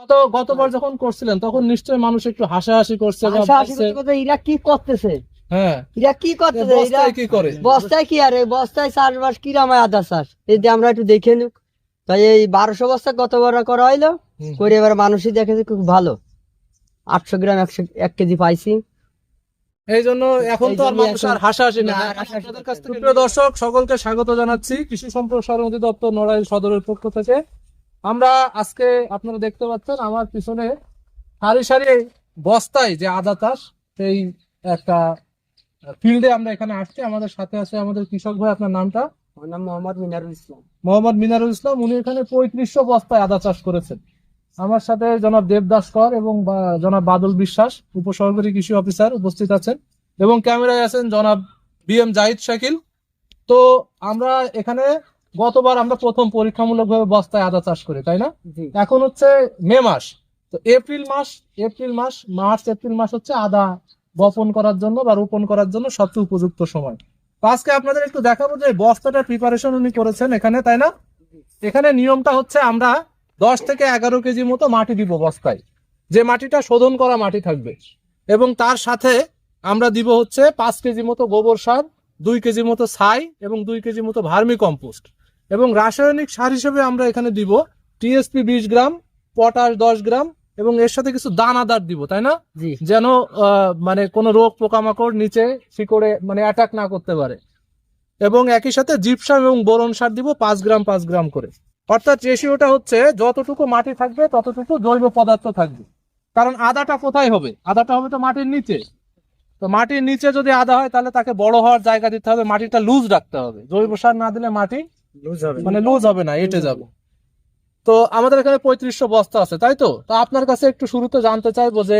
গত গতবার যখন করছিলেন তখন নিশ্চয়ই মানুষ একটু হাসাহাসি করছে এরা কি করতেছে? হ্যাঁ। এরা কি করতেছে? এরা বস্তায় কি করে? বস্তায় কি আরে? বস্তায় চাষবাস কি রামায় আদা চাষ? এই যে আমরা একটু দেখে নিক তাই এই বারোশো বস্তা গতবার করা হইল করে এবার মানুষই দেখেছে খুব ভালো। আটশো গ্রাম একশো এক কেজি পাইছি। এই জন্য এখন তো আর মানুষ আর হাসাহাসি না। দর্শক সকলকে স্বাগত জানাচ্ছি কৃষি সম্প্রসারণ অধিদপ্তর নড়াইল সদরের পক্ষ থেকে। আমরা আজকে আপনারা দেখতে পাচ্ছেন আমার পিছনে সারি সারি বস্তায় যে আদা চাষ সেই একটা ফিল্ডে আমরা এখানে আসছি। আমাদের সাথে আছে আমাদের কৃষক ভাই আপনার নামটা? আমার নাম মোহাম্মদ মিনারুল ইসলাম। মোহাম্মদ মিনারুল ইসলাম উনি এখানে পঁয়ত্রিশশো বস্তায় আদা চাষ করেছেন। আমার সাথে জনাব দেবদাস কর এবং জনাব বাদল বিশ্বাস উপসহকারী কৃষি অফিসার উপস্থিত আছেন এবং ক্যামেরায় আছেন জনাব বি এম জাহিদ শাকিল। তো আমরা এখানে গতবার আমরা প্রথম পরীক্ষামূলকভাবে বস্তায় আদা চাষ করি তাই না? এখন হচ্ছে মে মাস। তো এপ্রিল মাস এপ্রিল মাস মার্চ এপ্রিল মাস হচ্ছে আদা বপন করার জন্য বা রোপণ করার জন্য সবচেয়ে উপযুক্ত সময়। আজকে আপনাদের একটু দেখাবো যে বস্তাটার প্রিপারেশন উনি করেছেন এখানে তাই না? এখানে নিয়মটা হচ্ছে আমরা দশ থেকে এগারো কেজি মতো মাটি দিব বস্তায়। যে মাটিটা শোধন করা মাটি থাকবে। এবং তার সাথে আমরা দিব হচ্ছে পাঁচ কেজি মতো গোবর সার দুই কেজি মতো ছাই এবং দুই কেজি মতো ভার্মি কম্পোস্ট। এবং রাসায়নিক সার হিসেবে আমরা এখানে দিব টিএসপি বিশ গ্রাম পটাশ দশ গ্রাম এবং এর সাথে কিছু দানাদার দিব তাই না? যেন মানে কোনো রোগ পোকামাকড় নিচে শিকড়ে মানে অ্যাটাক না করতে পারে। এবং একই সাথে জিপসাম এবং বোরন সার দিব পাঁচ গ্রাম পাঁচ গ্রাম করে। অর্থাৎ রেশিওটা হচ্ছে যতটুকু মাটি থাকবে ততটুকু জৈব পদার্থ থাকবে। কারণ আদাটা কোথায় হবে? আদাটা হবে তো মাটির নিচে। তো মাটির নিচে যদি আদা হয় তাহলে তাকে বড় হওয়ার জায়গা দিতে হবে মাটিটা লুজ রাখতে হবে। জৈব সার না দিলে মাটি মানে লুজ হবে না এটে যাবে। তো আমাদের এখানে পঁয়ত্রিশশো বস্তা আছে তাই তো? তো আপনার কাছে একটু শুরুতে জানতে চাইব যে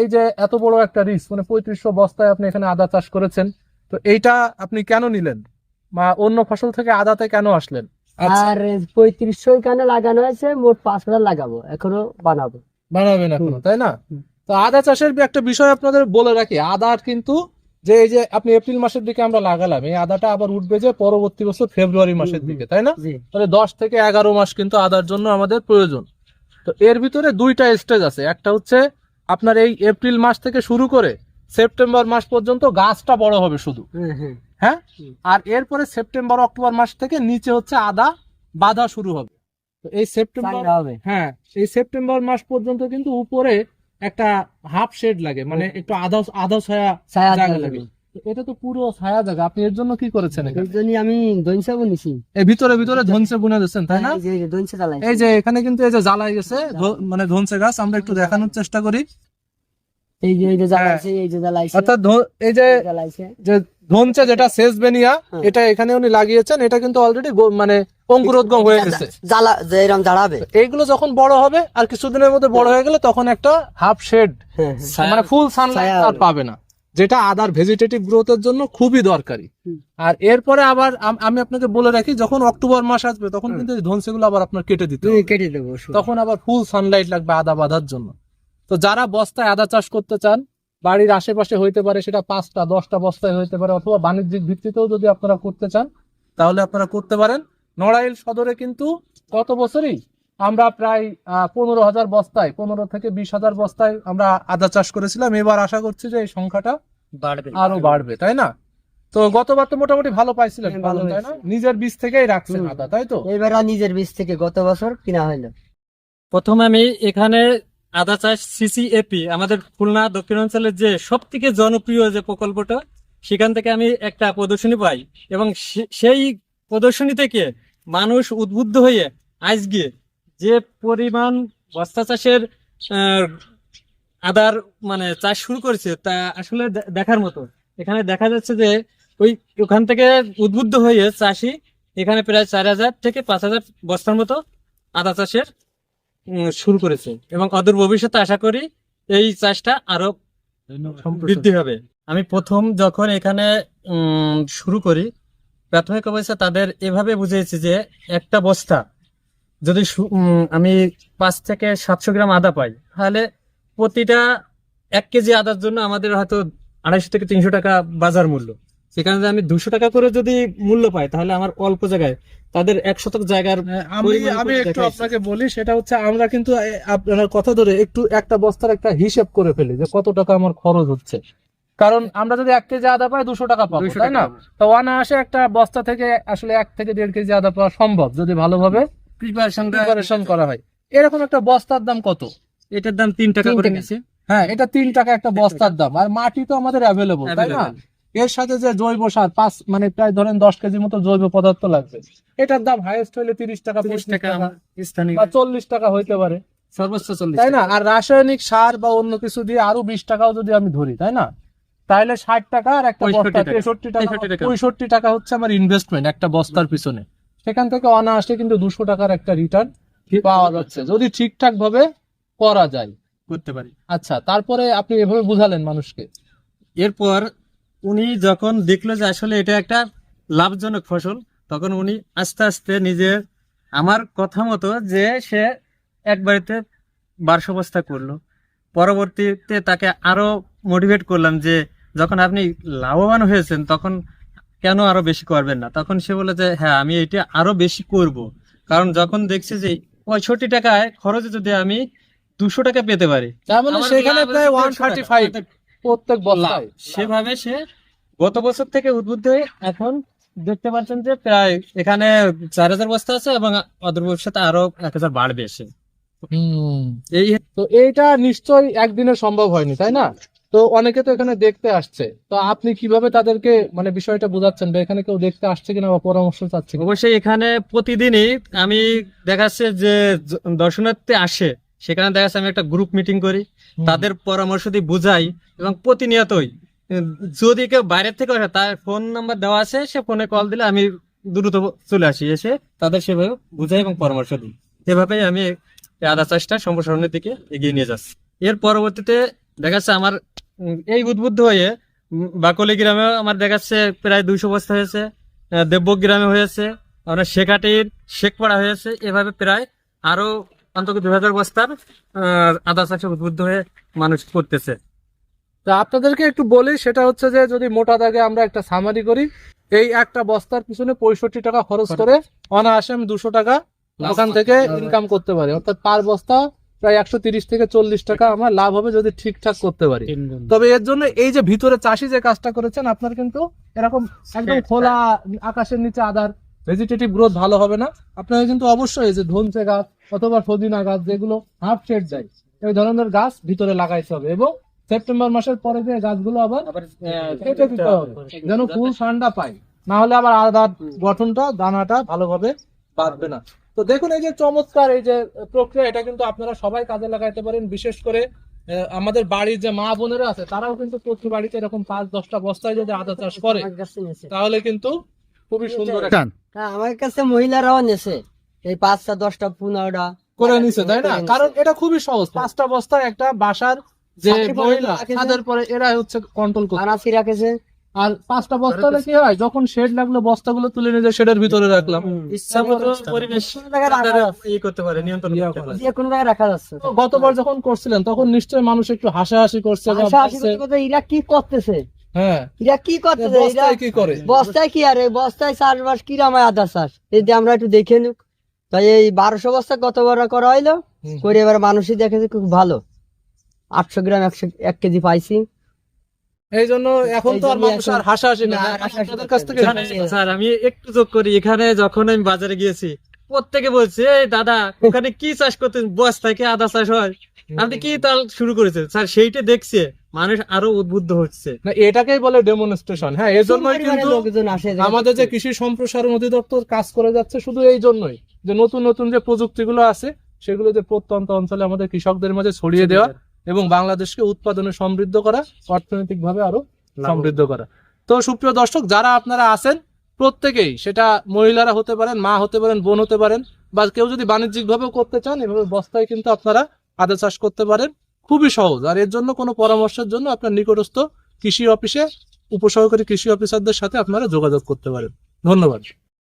এই যে এত বড় একটা রিস্ক মানে পঁয়ত্রিশশো বস্তায় আপনি এখানে আদা চাষ করেছেন তো এইটা আপনি কেন নিলেন? বা অন্য ফসল থেকে আদাতে কেন আসলেন? আচ্ছা। আর পঁয়ত্রিশশো এখানে লাগানো হয়েছে? মোট পাঁচ হাজার লাগাবো এখনও বানাবো। বানাবেন এখনও তাই না? তো আদা চাষের একটা বিষয় আপনাদের বলে রাখি আদার কিন্তু যে এই যে আপনি এপ্রিল মাসের দিকে আমরা লাগালাম এই আদাটা আবার উঠবে যে পরবর্তী বছর ফেব্রুয়ারি মাসের দিকে তাই না? তাহলে দশ থেকে এগারো মাস কিন্তু আদার জন্য আমাদের প্রয়োজন। তো এর ভিতরে দুইটা স্টেজ আছে। একটা হচ্ছে আপনার এই এপ্রিল মাস থেকে শুরু করে সেপ্টেম্বর মাস পর্যন্ত গাছটা বড় হবে শুধু। হ্যাঁ। আর এরপরে সেপ্টেম্বর অক্টোবর মাস থেকে নিচে হচ্ছে আদা বাঁধা শুরু হবে। তো এই সেপ্টেম্বর হ্যাঁ এই সেপ্টেম্বর মাস পর্যন্ত কিন্তু উপরে একটা হাফ শেড লাগে মানে একটু আধা আধা ছায়া ছায়া জায়গা লাগে। এটা তো পুরো ছায়া জায়গা আপনি এর জন্য কি করেছেন এর জন্য আমি ধনসা বুনেছি এই ভিতরে ভিতরে ধনসা বুনে দিচ্ছেন তাই না? এই যে ধনসা জ্বালাই এই যে এখানে কিন্তু এই যে জ্বালাই গেছে মানে ধনসা গাছ আমরা একটু দেখানোর চেষ্টা করি। এই যে এই যে জ্বালাইছে এই যে জ্বালাইছে অর্থাৎ এই যে জ্বালাইছে যে ধনসে যেটা শেষ বেনিয়া হ্যাঁ। এটা এখানে উনি লাগিয়েছেন এটা কিন্তু অলরেডি মানে অঙ্কুরোদ্গম হয়ে গেছে। জ্বালা এরকম জ্বালাবে। এইগুলো যখন বড় হবে আর কিছুদিনের মধ্যে বড় হয়ে। গেলে তখন একটা হাফ শেড হ্যাঁ হ্যাঁ। মানে ফুল সানলাইট আর পাবে না। যেটা আদার ভেজিটেটিভ গ্রোথের জন্য খুবই দরকারি। আর এরপরে আবার আমি আপনাকে বলে রাখি যখন অক্টোবর মাস আসবে তখন কিন্তু ধনসেগুলো আবার আপনার কেটে দিতে কেটে দেবো তখন আবার ফুল সানলাইট লাগবে আদা বাঁধার জন্য। তো যারা বস্তায় আদা চাষ করতে চান বাড়ির আশেপাশে হইতে পারে সেটা পাঁচটা দশটা বস্তায় হইতে পারে অথবা বাণিজ্যিক ভিত্তিতেও যদি আপনারা করতে চান তাহলে আপনারা করতে পারেন। নড়াইল সদরে কিন্তু গত বছরই আমরা প্রায় পনেরো হাজার বস্তায় পনেরো থেকে বিশ হাজার বস্তায় আমরা আদা চাষ করেছিলাম। এবার আশা করছি যে এই সংখ্যাটা বাড়বে। আরও বাড়বে তাই না? তো গতবার তো মোটামুটি ভালো পাইছিলেন হ্যাঁ, তাই না? নিজের বীজ থেকেই রাখছেন আদা তাই তো? এবার নিজের বীজ থেকে গত বছর কিনা হইল। প্রথমে আমি এখানে আদা চাষ সিসিএপি আমাদের খুলনা দক্ষিণাঞ্চলের যে সব থেকে জনপ্রিয় যে প্রকল্পটা, সেখান থেকে আমি একটা প্রদর্শনী পাই এবং সেই প্রদর্শনী থেকে মানুষ উদ্বুদ্ধ হয়ে আজকে যে পরিমাণ বস্তা চাষের আদার মানে চাষ শুরু করেছে তা আসলে দেখার মতো। এখানে দেখা যাচ্ছে যে ওই ওখান থেকে উদ্বুদ্ধ হয়ে চাষি এখানে প্রায় চার হাজার থেকে পাঁচ হাজার বস্তার মতো আদা চাষের শুরু করেছে। এবং অদূর ভবিষ্যতে আশা করি এই চাষটা আরও বৃদ্ধি হবে। আমি প্রথম যখন এখানে শুরু করি, প্রাথমিক অবস্থায় তাদের এভাবে বুঝিয়েছি যে একটা বস্তা, যদি আমি পাঁচ থেকে সাতশো গ্রাম আদা পাই, তাহলে প্রতিটা এক কেজি আদার জন্য আমাদের হয়তো আড়াইশো থেকে তিনশো টাকা বাজার মূল্য। সেখানে যদি আমি দুশো টাকা করে যদি মূল্য পাই তাহলে আমার অল্প জায়গায় তাদের এক শতক জায়গার হ্যাঁ, আমি আমি একটু আপনাকে বলি সেটা হচ্ছে আমরা কিন্তু আপনার কথা ধরে একটু একটা বস্তার একটা হিসেব করে ফেলি যে কত টাকা আমার খরচ হচ্ছে। কারণ আমরা যদি এক কেজি আদা পাই দুশো টাকা পাবো তাই না। তো অনায়াসে একটা বস্তা থেকে আসলে এক থেকে দেড় কেজি আদা পাওয়া সম্ভব যদি ভালোভাবে প্রিপারেশন করা হয়। এরকম একটা বস্তার দাম কত? এটার দাম তিন টাকা করে হ্যাঁ এটা তিন টাকা একটা বস্তার দাম। আর মাটি তো আমাদের অ্যাভেলেবল তাই না? এর সাথে যে জৈব সার পাঁচ মানে প্রায় ধরেন দশ কেজি মতো জৈব পদার্থ লাগবে। এটার দাম হাইয়েস্ট হলে তিরিশ টাকা পঁয়ত্রিশ টাকা বা চল্লিশ টাকা হইতে পারে। সর্বোচ্চ চল্লিশ তাই না? আর রাসায়নিক সার বা অন্য কিছু দিয়ে আরও বিশ টাকাও যদি আমি ধরি তাই না? তাহলে ষাট টাকা আর একটা বস্তা তেষট্টি টাকা। পঁয়ষট্টি টাকা। হচ্ছে আমার ইনভেস্টমেন্ট একটা বস্তার পিছনে। সেখান থেকে অনায়াসে কিন্তু দুশো টাকার একটা রিটার্ন পাওয়া যাচ্ছে। যদি ঠিকঠাক ভাবে করা যায়। করতে পারি। আচ্ছা তারপরে আপনি এভাবে বুঝালেন মানুষকে। এরপর উনি যখন দেখল যে আসলে এটা একটা লাভজনক ফসল তখন উনি আস্তে আস্তে নিজের আমার কথা মতো যে সে এক বাড়িতে বারশো বস্তা করল। পরবর্তীতে তাকে আরও মোটিভেট করলাম যে যখন আপনি লাভবান হয়েছেন তখন কেন আরও বেশি করবেন না? তখন সে বলে যে হ্যাঁ আমি এটা আরও বেশি করব। কারণ যখন দেখছি যে পঁয়ষট্টি টাকায় খরচে যদি আমি দুশো টাকা পেতে পারি তার মানে সেখানে প্রায় ওয়ান থার্টি ফাইভ প্রত্যেক বস্তায়। সেভাবে সে গত বছর থেকে উদ্বুদ্ধ হয়ে এখন দেখতে পাচ্ছেন যে প্রায় এখানে চার হাজার বস্তা আছে এবং অদূর ভবিষ্যতে আরও এক হাজার বাড়বে সে। হুম। এই তো এইটা নিশ্চয়ই একদিনে সম্ভব হয়নি তাই না? তো অনেকে তো এখানে দেখতে আসছে। তো আপনি কীভাবে তাদেরকে মানে বিষয়টা বোঝাচ্ছেন বা এখানে কেউ দেখতে আসছে কিনা বা পরামর্শ চাচ্ছে অবশ্যই এখানে প্রতিদিনই আমি দেখাচ্ছে যে দর্শনার্থী আসে সেখানে দেখা যাচ্ছে আমি একটা গ্রুপ মিটিং করি। তাদের পরামর্শ দিয়ে বুঝাই এবং প্রতিনিয়তই যদি কেউ বাইরের থেকে আসে তার ফোন নাম্বার দেওয়া আছে সে ফোনে কল দিলে আমি দ্রুত চলে আসি এসে তাদের সেভাবে বুঝাই এবং পরামর্শ দিই। এভাবেই আমি আদা চাষটা সম্প্রসারণের দিকে এগিয়ে নিয়ে যাচ্ছি। এর পরবর্তীতে দেখা যাচ্ছে আমার এই উদ্বুদ্ধ হয়ে বাকলি গ্রামে আমার দেখা যাচ্ছে প্রায় দুইশো বস্তা হয়েছে দেবক গ্রামে হয়েছে আমরা শেখাটির শেখপাড়া হয়েছে এভাবে প্রায় আরও অন্তত দুই হাজার বস্তার? আদা চাষে উদ্বুদ্ধ হয়ে মানুষ করতেছে। তা আপনাদেরকে একটু বলি সেটা হচ্ছে যে যদি মোটা দাগে আমরা একটা সামারি করি এই একটা বস্তার পিছনে পঁয়ষট্টি টাকা খরচ করে অনায়াসে আমি দুশো টাকা ওখান থেকে ইনকাম করতে পারি। অর্থাৎ পার বস্তা প্রায় একশো তিরিশ থেকে চল্লিশ টাকা আমার লাভ হবে যদি ঠিকঠাক করতে পারি। তবে এর জন্য এই যে ভিতরে চাষি যে কাজটা করেছেন আপনার কিন্তু এরকম একদম খোলা আকাশের নিচে আদার ভেজিটেটিভ গ্রোথ ভালো হবে না। আপনাকে কিন্তু অবশ্যই যে ধনচে গাছ অথবা সদিনা গাছ যেগুলো হাফ শেড যায় এই ধরনের গাছ ভিতরে লাগাইতে হবে এবং সেপ্টেম্বর মাসের পরে যে গাছগুলো আবার আবার কেটে দিতে হবে। যেন ফুল ঠান্ডা পায়। না হলে আবার আদার গঠনটা দানাটা ভালোভাবে বাঁধবে না। তো দেখুন এই যে চমৎকার এই যে প্রক্রিয়া এটা কিন্তু আপনারা সবাই কাজে লাগাইতে পারেন। বিশেষ করে আহ, আমাদের বাড়ির যে মা বোনেরা আছে তারাও কিন্তু প্রতি বাড়িতে এরকম পাঁচ দশটা বস্তায় যদি আদা চাষ করে। তাহলে কিন্তু খুবই সুন্দর হ্যাঁ, আমার কাছে মহিলারাও নেছে। এই পাঁচটা দশটা পনেরোটা। করে নিছে তাই না? কারণ এটা খুবই সহজ। পাঁচটা বস্তায় একটা বাসার যে মহিলা তাদের পরে এরা হচ্ছে কন্ট্রোল করতে আনাসি রাখেছে। আর পাঁচটা বস্তা হলে কি হয়? যখন শেড লাগল বস্তাগুলো তুলে নিয়ে শেডের ভিতরে রাখলাম। ইচ্ছা মতো পরিবেশ। ই করতে পারে নিয়ন্ত্রণ করে। যে কোনো জায়গায় রাখা যাচ্ছে। গতবার যখন করছিলেন তখন নিশ্চয়ই মানুষ একটু হাসাহাসি করছে এরা কি করতেছে? হ্যাঁ। এরা কি এ বস্তায় কি করে? বস্তায় কি আরে? বস্তায় চাষবাস কিরামায় আদা চাষ? এই আমরা একটু দেখে নিক তাই এই বারোশো বস্তা কতবার করা হইল? করে এবার মানুষই দেখেছে খুব ভালো। আটশো গ্রাম একশো এক কেজি পাইছি। এই জন্য এখন তো আর মানুষ আর হাসাহাসি না। না, এখন হাসাহাসি তাদের কাছ থেকে করছে না। স্যার, স্যার আমি একটু যোগ করি। এখানে যখন আমি বাজারে গিয়েছি প্রত্যেকে বলছে এই দাদা ওখানে কি চাষ করতেন বস্তায় কি আদা চাষ হয়? আপনি কি তাল শুরু করেছেন? স্যার সেইটা দেখছে। মানুষ আরও উদ্বুদ্ধ হচ্ছে। না এটাকেই বলে ডেমনস্ট্রেশন হ্যাঁ এই জন্যই কিন্তু আমাদের যে কৃষি সম্প্রসারণ অধিদপ্তর কাজ করে যাচ্ছে শুধু এই জন্যই যে নতুন নতুন যে প্রযুক্তিগুলো আছে সেগুলো যে প্রত্যন্ত অঞ্চলে আমাদের কৃষকদের মাঝে ছড়িয়ে দেওয়া এবং বাংলাদেশকে উৎপাদনে সমৃদ্ধ করা অর্থনৈতিকভাবে আরও সমৃদ্ধ করা। তো সুপ্রিয় দর্শক যারা আপনারা আছেন প্রত্যেকেই সেটা মহিলারা হতে পারেন মা হতে পারেন বোন হতে পারেন বা কেউ যদি বাণিজ্যিক ভাবেও করতে চান এভাবে বস্তায় কিন্তু আপনারা আদা চাষ করতে পারেন। খুবই সহজ। আর এর জন্য কোনো পরামর্শের জন্য আপনার নিকটস্থ কৃষি অফিসে উপসহকারী কৃষি অফিসারদের সাথে আপনারা যোগাযোগ করতে পারেন। ধন্যবাদ।